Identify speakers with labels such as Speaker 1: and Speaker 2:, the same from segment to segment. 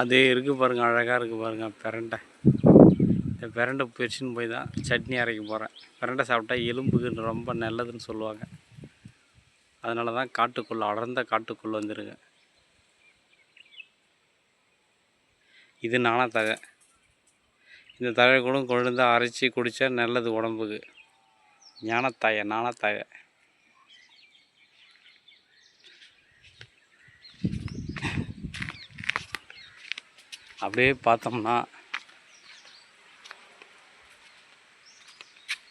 Speaker 1: அது இருக்குது பாருங்கள் அழகாக இருக்குது பாருங்கள் பிரண்டை. இந்த பிரண்டை பிரிச்சுன்னு போய் தான் சட்னி அரைக்க போகிறேன் பிரண்டை சாப்பிட்டா எலும்புக்கு ரொம்ப நல்லதுன்னு சொல்லுவாங்க. அதனால தான் காட்டுக்குள்ளே அடர்ந்த காட்டுக்குள்ளே வந்துருங்க இது நாணத்தழை இந்த தழை கூட கொழுந்தா அரைச்சி குடித்தா நல்லது உடம்புக்கு. ஞானத்தாய நாணத்தாய அப்படியே பார்த்தோம்னா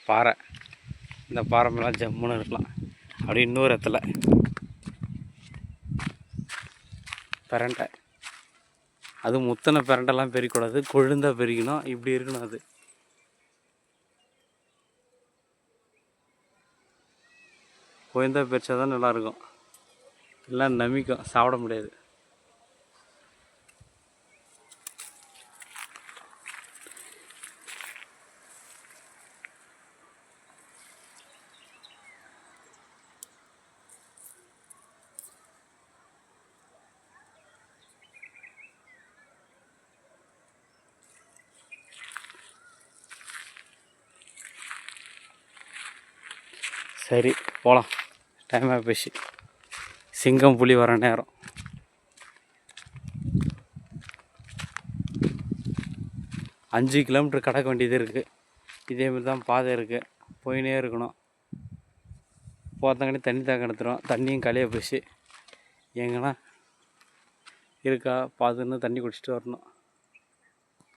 Speaker 1: பாறை. இந்த பாறை மேலாம் ஜம்முன்னு இருக்கலாம். அப்படி இன்னொரு இடத்துல. பிரண்டை. அது முத்தனை பிரண்டெல்லாம் பெருக்கக்கூடாது. கொழுந்தா பெருக்கணும் இப்படி இருக்கணும் அது. கொழுந்தாக பெருச்சா தான் நல்லாயிருக்கும். எல்லாம் நம்பிக்கும் சாப்பிட முடியாது. சரி போகலாம் டைம் ஆகிப்போச்சு சிங்கம் புலி வர நேரம். அஞ்சு கிலோமீட்டர் கடக்க வேண்டியது இருக்குது இதேமாதிரி தான் பாதை இருக்குது போயினே இருக்கணும். போகிறதாங்கடி தண்ணி தாக்க எடுத்துரும் தண்ணியும் களைய போச்சு. எங்கன்னா இருக்கா? பார்த்துன்னு தண்ணி குடிச்சிட்டு வரணும்.